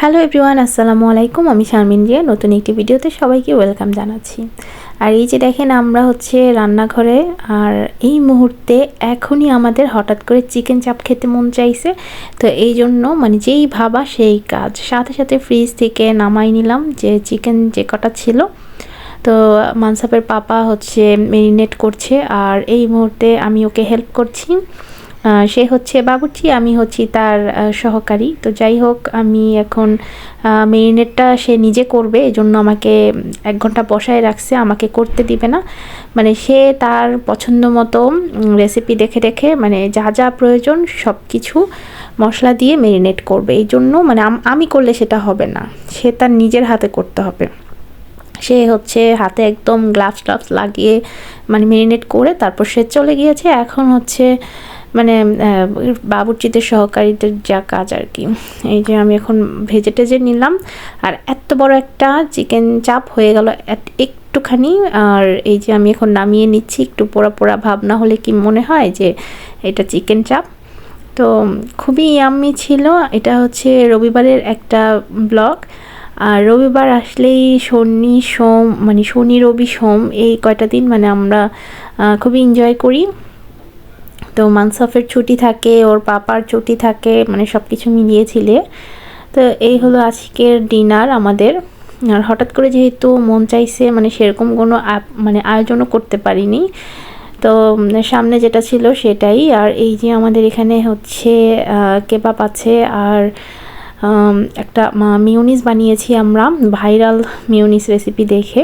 Hello everyone, আসসালামু আলাইকুম। আমি শারমিন রিয়া, নতুন একটি ভিডিওতে সবাইকে ওয়েলকাম জানাচ্ছি। আর এই যে দেখেন, আমরা হচ্ছে রান্নাঘরে, আর এই মুহূর্তে এখনই আমাদের হঠাৎ করে চিকেন চাপ খেতে মন চাইছে। তো এই জন্য মানে যেই ভাবা সেই কাজ। সাথে সাথে ফ্রিজ থেকে নামাই নিলাম যে চিকেন যে কটা ছিল। তো মানসাপের পাপা হচ্ছে মেরিনেট করছে, আর এই মুহূর্তে আমি ওকে হেল্প করছি। সে হচ্ছে বাবুর্চি, আমি হচ্ছি তার সহকারী। তো যাই হোক, আমি এখন মেরিনেটটা সে নিজে করবে এই জন্য আমাকে এক ঘণ্টা বসায় রাখছে, আমাকে করতে দিবে না। মানে সে তার পছন্দ মতো রেসিপি দেখে দেখে মানে যা যা প্রয়োজন সব কিছু মশলা দিয়ে মেরিনেট করবে। এই জন্য মানে আম- আমি করলে সেটা হবে না। সে তার নিজের হাতে করতে হবে। সে হচ্ছে হাতে একদম গ্লাভস টাভস লাগিয়ে মানে মেরিনেট করে তারপর সে চলে গিয়েছে। এখন হচ্ছে মানে আহ, বাবুর্চিদের সহকারীদের যা কাজ আর কি। এই যে আমি এখন ভেজে টেজে নিলাম আর এত বড় একটা চিকেন চাপ হয়ে গেল একটুখানি আর এই যে আমি এখন নামিয়ে নিচ্ছি একটু পোড়া পোড়া ভাব না হলে কি মনে হয় যে এটা চিকেন চাপ তো খুবই ইয়াম্মি ছিল এটা হচ্ছে রবিবারের একটা ব্লগ আর রবিবার আসলেই শনি সোম মানে শনি রবি সোম এই কয়টা দিন মানে আমরা খুবই এনজয় করি। তো মানসাফের ছুটি থাকে, ওর পাপার ছুটি থাকে মানে সব কিছু মিলিয়েছিলে তো এই হলো আজকের ডিনার আমাদের। আর হঠাৎ করে যেহেতু মন চাইছে মানে সেরকম কোনো মানে আয়োজনও করতে পারিনি। তো সামনে যেটা ছিল সেটাই। আর এই যে আমাদের এখানে হচ্ছে কেবাব আছে। আর একটা মিউনিস বানিয়েছি আমরা, ভাইরাল মিউনিস রেসিপি দেখে।